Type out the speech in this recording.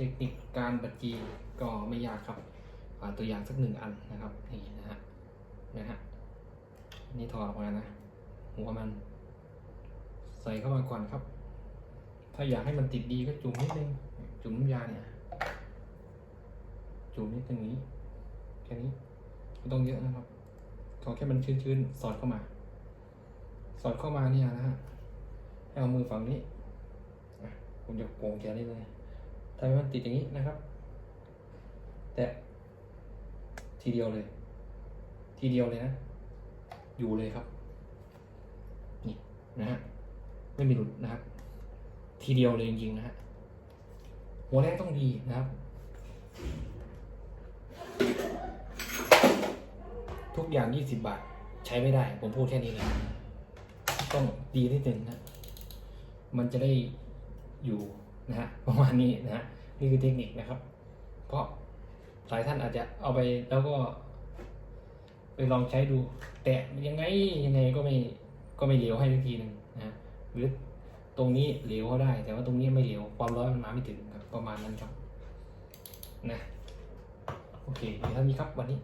เทคนิคการบัดจีก็ไม่ยากครับตัวอย่างสักหนึ่งอันนะครับนี่นะฮะนะฮะนี่ถอดออกมานะหัวมัน ใส่เข้ามาก่อนครับ ถ้าอยากให้มันติดดีก็จุ่มนิดนึงจุ่มน้ำยาเนี่ยจุ่มนิดนึงนี้แค่นี้ไม่ต้องเยอะนะครับขอแค่มันชื้นๆสอดเข้ามา สอดเข้ามาเนี่ยนะฮะให้เอามือฝั่งนี้ผมจะโกงแกนี่เลย ทำให้มันติดอย่างนี้นะครับ แตะทีเดียวเลย ทีเดียวเลยนะ อยู่เลยครับ นี่นะฮะ ไม่มีหลุดนะครับ ทีเดียวเลยจริงๆนะฮะ หัวแรกต้องดีนะครับ ทุกอย่าง 20 บาท ใช้ไม่ได้ ผมพูดแค่นี้เลย ต้องดีนิดนึงนะ มันจะได้อยู่ นะฮะประมาณนี้นะฮะนี่คือเทคนิคนะครับ เพราะหลายท่านอาจจะเอาไปแล้วก็ ไปลองใช้ดู แต่ยังไงยังไงก็ไม่ก็ไม่เหลวให้ทักทีหนึ่งนะหรือตรงนี้เหลวเขาได้ แต่ว่าตรงนี้ไม่เหลวความร้อนมันมาไม่ถึงครับประมาณนั้นครับนะโอเคเท่านี้ครับวันนี้